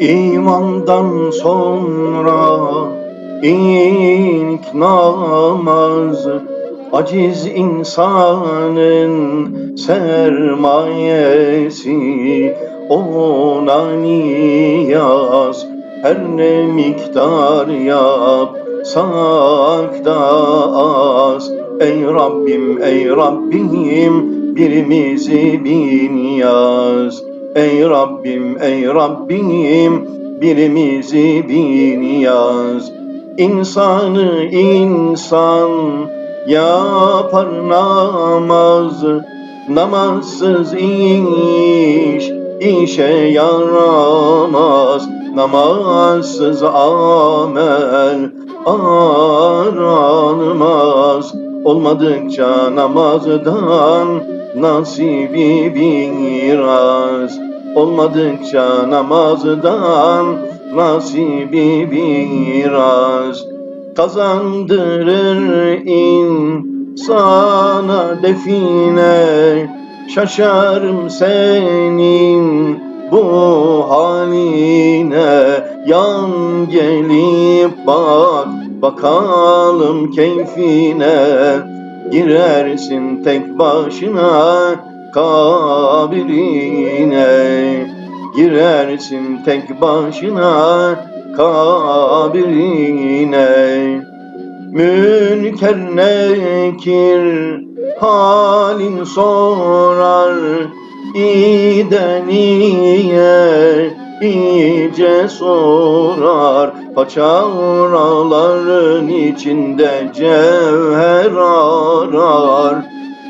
İmandan sonra ilk namaz Aciz insanın sermayesi Ona niyaz her ne miktar yapsak da az. Ey Rabbim ey Rabbim birimizi bin yaz Ey Rabbim ey Rabbim birimizi bin yaz. İnsanı insan yapar namaz. Namazsız iş işe yaramaz. Namazsız amel aranmaz. Olmadıkça namazdan nasibi biraz Olmadıkça namazdan nasibi biraz. Kazandırır insana define. Şaşarım senin bu haline? Yan gelip bak bakalım keyfine. Girersin tek başına kabirine Girersin tek başına kabirine Münker nekir halin sorar İyiden iyiye iyice sorar. Paçavraların içinde cevher arar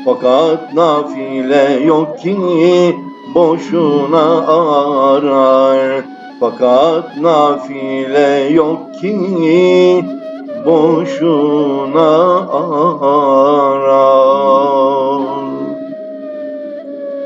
Fakat nafile yok ki boşuna arar. Fakat nafile yok ki boşuna arar